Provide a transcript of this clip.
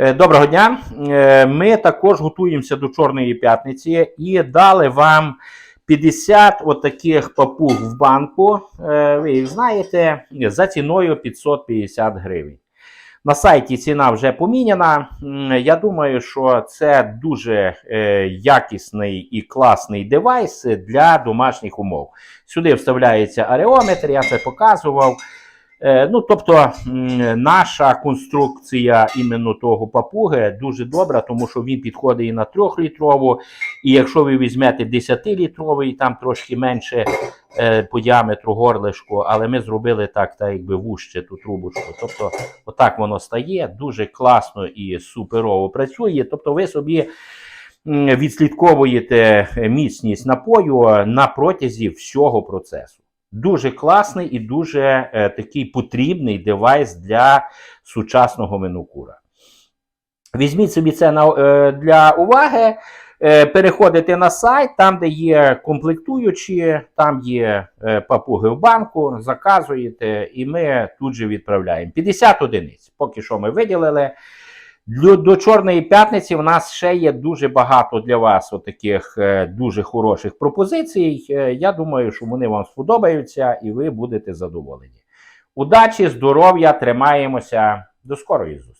Е, Доброго дня. Е, Ми також готуємося до Чорної п'ятниці і дали вам 50 отаких папуг в банку. Е, Ви їх знаєте за ціною 550 гривень. На сайті ціна вже поміняна. Я думаю, що це дуже якісний і класний девайс для домашніх умов. Сюди вставляється ареометр, я це показував. Е, Ну, тобто, наша конструкція іменно того папуги дуже добра, тому що він підходить і на 3-літрову, і якщо ви візьмете 10-літровий, там трошки менше е, по діаметру горлишку, але ми зробили так, так якби вужче ту трубочку. Тобто, отак воно стає, дуже класно і суперово працює. Тобто, ви собі відслідковуєте міцність напою на протязі всього процесу. Дуже класний і дуже е, такий потрібний девайс для сучасного винокура. Візьміть собі це на, е, для уваги. Е, переходите на сайт, там, де є комплектуючі, там є е, папуги в банку, заказуєте, і ми тут же відправляємо. 50 одиниць. Поки що ми виділили. До, до Чорної п'ятниці в нас ще є дуже багато для вас отаких е, дуже хороших пропозицій. Е, я думаю, що вони вам сподобаються і ви будете задоволені. Удачі, здоров'я, тримаємося. До скорої зустрічі!